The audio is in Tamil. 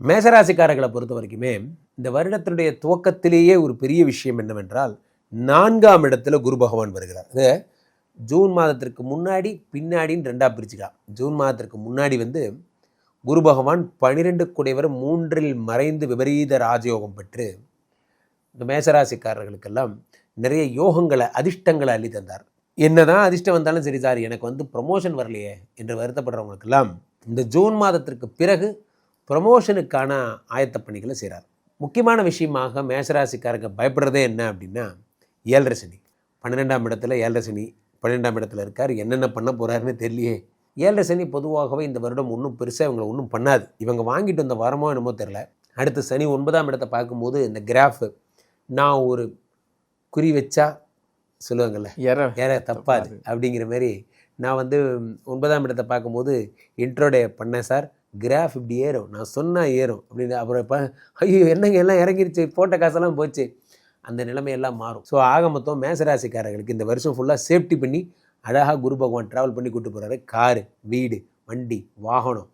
மேசராசிக்காரர்களை பொறுத்த வரைக்குமே இந்த வருடத்தினுடைய துவக்கத்திலேயே ஒரு பெரிய விஷயம் என்னவென்றால் நான்காம் இடத்துல குரு பகவான் வருகிறார். அது ஜூன் மாதத்திற்கு முன்னாடி பின்னாடின்னு ரெண்டாக பிரிச்சுக்கலாம். ஜூன் மாதத்திற்கு முன்னாடி வந்து குரு பகவான் பனிரெண்டு குடைவர் மூன்றில் மறைந்து விபரீத ராஜயோகம் பெற்று இந்த மேசராசிக்காரர்களுக்கெல்லாம் நிறைய யோகங்களை அதிர்ஷ்டங்களை அள்ளி தந்தார். என்னதான் அதிர்ஷ்டம் வந்தாலும் சரி சார் எனக்கு வந்து ப்ரமோஷன் வரலையே என்று வருத்தப்படுறவங்களுக்கெல்லாம் இந்த ஜூன் மாதத்திற்கு பிறகு ப்ரமோஷனுக்கான ஆயத்த பணிகளை செய்கிறார் முக்கியமான விஷயமாக மேசராசிக்காரங்க பயப்படுறதே என்ன அப்படின்னா ஏழரை சனி. பன்னிரெண்டாம் இடத்துல ஏழரை சனி பன்னிரெண்டாம் இடத்துல இருக்கார். என்னென்ன பண்ண போகிறாருன்னு தெரியலையே. ஏழரை சனி பொதுவாகவே இந்த வருடம் ஒன்றும் பெருசாக இவங்களை ஒன்றும் பண்ணாது. இவங்க வாங்கிட்டு வந்த வரமோ என்னமோ தெரில அடுத்து சனி ஒன்பதாம் இடத்தை பார்க்கும்போது இந்த கிராஃபு நான் ஒரு குறி வச்சா சொல்லுவாங்கள்ல எற ஏற தப்பாது அப்படிங்கிற மாதிரி நான் வந்து ஒன்பதாம் இடத்தை பார்க்கும்போது இன்ட்ரோடே பண்ணேன் சார். கிராஃப் இப்படி ஏறும். நான் சொன்னால் ஏறும். அப்படின்னு அப்புறம் இப்போ ஐயோ என்னங்க எல்லாம் இறங்கிருச்சு? போட்ட காசெல்லாம் போச்சு. அந்த நிலைமையெல்லாம் மாறும். ஸோ ஆக மொத்தம் மேசராசிக்காரர்களுக்கு இந்த வருஷம் ஃபுல்லாக சேஃப்டி பண்ணி அழகாக குரு பகவான் ட்ராவல் பண்ணி கூட்டு போகிறாரு காரு வீடு வண்டி வாகனம்.